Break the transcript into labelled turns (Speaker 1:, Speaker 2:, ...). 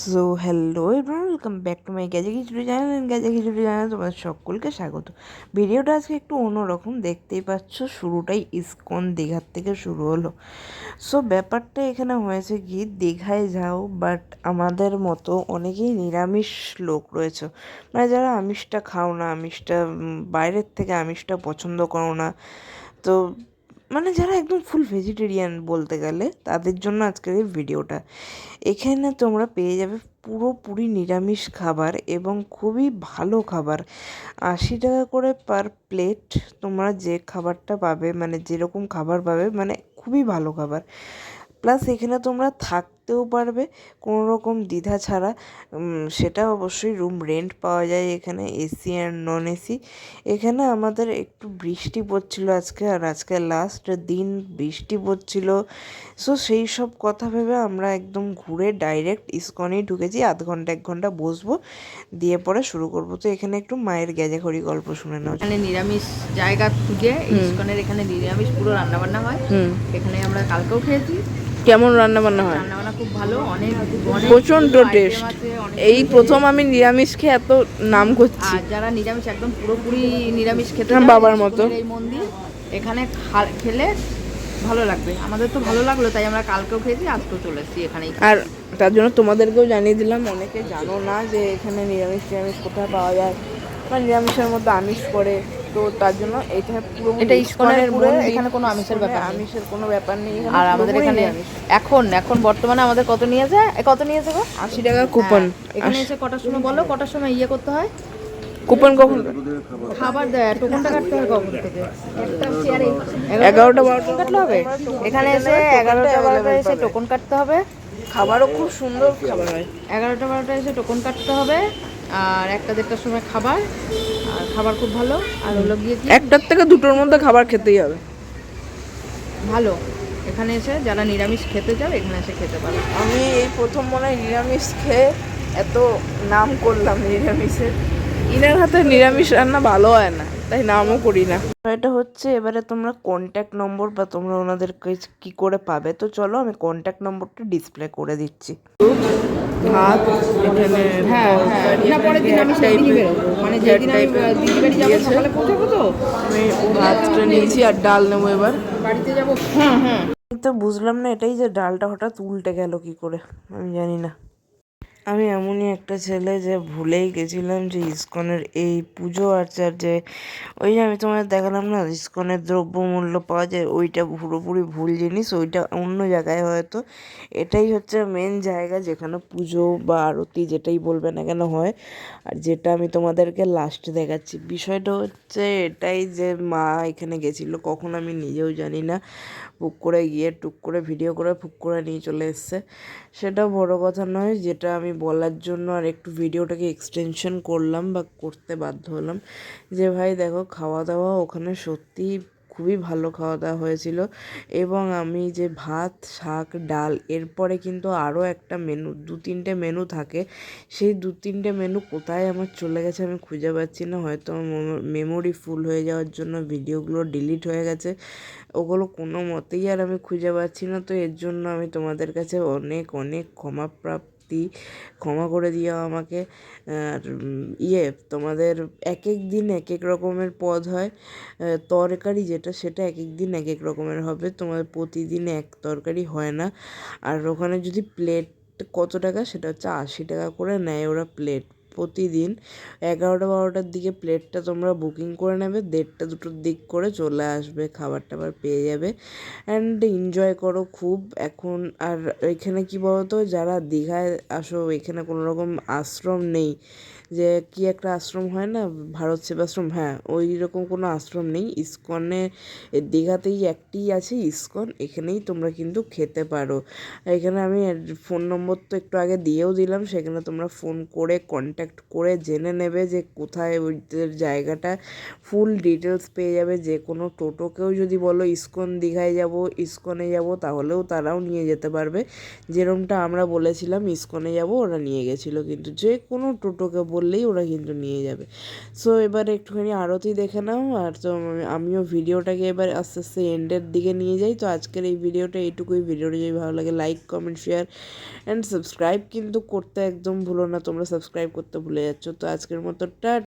Speaker 1: So hello everyone welcome back to my Gaje Khichuri and Gaje Khichuri channel তোমাদের সকলকে স্বাগত। ভিডিওটা আজকে একটু অন্যরকম, দেখতেই পাচ্ছ শুরুটাই ইস্কন দীঘার থেকে শুরু হলো। সো ব্যাপারটা এখানে হয়েছে কি, দীঘায় যাও বাট আমাদের মতো অনেকেই নিরামিষ লোক রয়েছে। মানে যারা আমিষটা খাও না, আমিষটা বাইরের থেকে আমিষটা পছন্দ করো না, তো মানে যারা একদম ফুল ভেজিটেরিয়ান বলতে গেলে, তাদের জন্য আজকের এই ভিডিওটা এখানে তোমরা পেয়ে যাবে পুরোপুরি নিরামিষ খাবার এবং খুবই ভালো খাবার। আশি টাকা করে পার প্লেট তোমরা যে খাবারটা পাবে মানে যেরকম খাবার পাবে মানে খুবই ভালো খাবার। প্লাস এখানে তোমরা থাকতেও পারবে। কোনো রকম দ্বিধা ছাড়া। সেটা অবশ্যই রুম রেন্ট পাওয়া যায় এখানে এসি অ্যান্ড নন এসি এখানে আমাদের একটু বৃষ্টি পড়ছিল আজকে আর আজকে লাস্ট দিন বৃষ্টি পড়ছিল। সো সেই সব কথা ভেবে আমরা একদম ঘুরে ডাইরেক্ট ইস্কনেই ঢুকেছি। আধ ঘণ্টা এক ঘণ্টা বসবো দিয়ে পরে শুরু করব। তো এখানে একটু মায়ের গ্যাজাখড়ি গল্প শুনে নাও।
Speaker 2: এখানে নিরামিষ জায়গা খুঁজে ইস্কনের এখানে নিরামিষ পুরো রান্না বান্না হয় এখানে আমরা কালকেও খেয়েছি
Speaker 3: কেমন রান্না বান্না হয়
Speaker 2: খুব ভালো অনেক প্রচণ্ড
Speaker 3: টেস্ট এই প্রথম আমি নিরামিষ খেয়ে এত নাম করছি।
Speaker 2: যারা নিরামিষ একদম পুরোপুরি নিরামিষ খেতে
Speaker 3: বাবার মতো।
Speaker 2: এই মন্দির এখানে খেলে ভালো লাগবে। আমাদের তো ভালো লাগল তাই আমরা কালকেও খেয়েছি আজকেও চলে এসেছি এখানেই।
Speaker 3: আর তার জন্য তোমাদেরকেও জানিয়ে দিলাম অনেকে জানো না যে এখানে নিরামিষ নিরামিষ কোথায় পাওয়া যায়। বা নিরামিষের মধ্যে আমিষ করে তো তার জন্য এটা পুরো
Speaker 2: এটা ইস্কনের মন্দির, এখানে কোনো আমিষের ব্যাপার
Speaker 3: আমিষের কোনো ব্যাপার নেই।
Speaker 2: আর আমাদের এখানে এখন এখন বর্তমানে আমাদের কত নিয়েছে কত নিয়েছে গো
Speaker 3: আশি টাকা কুপন।
Speaker 2: হ্যাঁ, এখানে এসে কটার সময় বলো? কটার সময় ইয়ে করতে হয়?
Speaker 3: কুপন কখন?
Speaker 2: খাবার দেয় টোকনটা কাটতে হয় কখন থেকে?
Speaker 3: এগারোটা বারোটা।
Speaker 2: কাটলে হবে? এখানে এসে এগারোটা বারোটা এসে টোকন কাটতে হবে।
Speaker 3: খাবারও খুব সুন্দর খাবার হয়।
Speaker 2: এগারোটা বারোটা এসে টোকন কাটতে হবে। আর একটা দেড়টার সময় খাবার আর খাবার খুব ভালো আর হলো গিয়ে
Speaker 3: একটার থেকে দুটোর মধ্যে খাবার খেতেই হবে।
Speaker 2: ভালো। এখানে এসে যারা নিরামিষ খেতে চাও এখানে এসে খেতে পারো।
Speaker 3: আমি এই প্রথম মনে হয় নিরামিষ খেয়ে এত নাম করলাম নিরামিষের ইনার হাতে নিরামিষ রান্না ভালো হয় না। তাই নামও করি না।
Speaker 1: এটা হচ্ছে এবারে তোমরা কন্ট্যাক্ট নম্বর বা তোমরা ওনাদেরকে কি করে পাবে? তো চলো আমি কন্ট্যাক্ট নম্বরটা ডিসপ্লে করে দিচ্ছি।
Speaker 3: ভাত এখানে
Speaker 2: হ্যাঁ না পরের দিন আমি সেই দিনই বেরোবো। মানে যেদিন আমি দিদি বাড়ি যাব সকালে পৌঁছাবো তো?
Speaker 3: আমি ভাতটা নিয়েছি আর ডাল নেব এবার।
Speaker 2: বাড়িতে যাব। হ্যাঁ হ্যাঁ
Speaker 1: তো বুঝলাম না এটাই যে ডালটা হঠাৎ উল্টে গেল কি করে আমি জানি না। আমি এমনই একটা ছেলে যে ভুলেই গেছিলাম যে ইসকনের এই পুজো আর্চার যে ওই যে আমি তোমাদের দেখালাম না, ইসকনের দ্রব্যমূল্য পাওয়া যায়, ওইটা পুরোপুরি ভুল জিনিস, ওইটা অন্য জায়গায় হয়তো। এটাই হচ্ছে মেন জায়গা যেখানে পুজো বা আরতি যেটাই বলবে না কেন হয়। আর যেটা আমি তোমাদেরকে লাস্টে দেখাচ্ছি। বিষয়টা হচ্ছে এটাই যে মা এখানে গেছিল, কখন আমি নিজেও জানি না। বুক করে গিয়ে টুক করে ভিডিও করে ফুক করে নিয়ে চলে এসছে। সেটা বড় কথা নয়, যেটা আমি বলার জন্য আর একটু ভিডিওটাকে এক্সটেনশন করলাম বা করতে বাধ্য হলাম। যে ভাই দেখো খাওয়া দাওয়া ওখানে সত্যি খুবই ভালো খাওয়া দাওয়া হয়েছিল এবং আমি যে ভাত, শাক, ডাল এরপরে কিন্তু আরও একটা মেনু দু তিনটে মেনু থাকে। সেই দু তিনটে মেনু কোথায় আমার চলে গেছে আমি খুঁজে পাচ্ছি না। হয়তো মেমোরি ফুল হয়ে যাওয়ার জন্য ভিডিওগুলো ডিলিট হয়ে গেছে। ওগুলো কোনো মতেই আর আমি খুঁজে পাচ্ছি না। তো এর জন্য আমি তোমাদের কাছে অনেক অনেক ক্ষমা প্রাপ্তি ক্ষমা করে দিও আমাকে। আর ইয়ে তোমাদের এক এক দিন এক এক রকমের পদ হয়। তরকারি যেটা সেটা এক এক দিন এক এক রকমের হবে। তোমাদের প্রতিদিন এক তরকারি হয় না। আর ওখানে যদি প্লেট কত টাকা? সেটা হচ্ছে আশি টাকা করে নেয় ওরা প্লেট প্রতিদিন এগারোটা বারোটার দিকে প্লেটটা তোমরা বুকিং করে নেবে, দেড়টা দুটোর দিক করে চলে আসবে খাবার টাবার পেয়ে যাবে। অ্যান্ড এনজয় করো খুব। এখন আর এখানে কি বলতো, যারা দীঘায় আসো এখানে কোনো রকম আশ্রম নেই। যে কি একটা আশ্রম হয় না, ভারত সেবাশ্রম? হ্যাঁ ওই রকম কোনো আশ্রম নেই। ইস্কনে দীঘাতেই একটিই আছে, ইস্কন। এখানেই তোমরা কিন্তু খেতে পারো। এখানে আমি ফোন নম্বর তো একটু আগে দিয়েও দিলাম, সেখানে তোমরা ফোন করে কন্ট্যাক্ট করে জেনে নেবে যে কোথায় ওইদের জায়গাটা। ফুল ডিটেলস পেয়ে যাবে যে কোনো টোটোকেও যদি বলো, ইস্কন দীঘায় যাব, ইস্কনে যাব, তাহলেও তারাও নিয়ে যেতে পারবে। যেরমটা আমরা বলেছিলাম, ইস্কনে যাব, ওরা নিয়ে গেছিল। কিন্তু যে কোনো টোটোকে বললেই ওরা কিন্তু নিয়ে যাবে। সো এবার একটুখানি আরতি দেখে নাও। আর তো আমিও ভিডিওটাকে এবার আস্তে আস্তে এন্ডের দিকে নিয়ে যাই। তো আজকের এই ভিডিওটা এইটুকুই। ভিডিওটা যদি ভালো লাগে like comment share and subscribe কিন্তু করতে একদম ভুলো না। তোমরা সাবস্ক্রাইব করতে ভুলে যাচ্ছ। তো আজকের মতো টা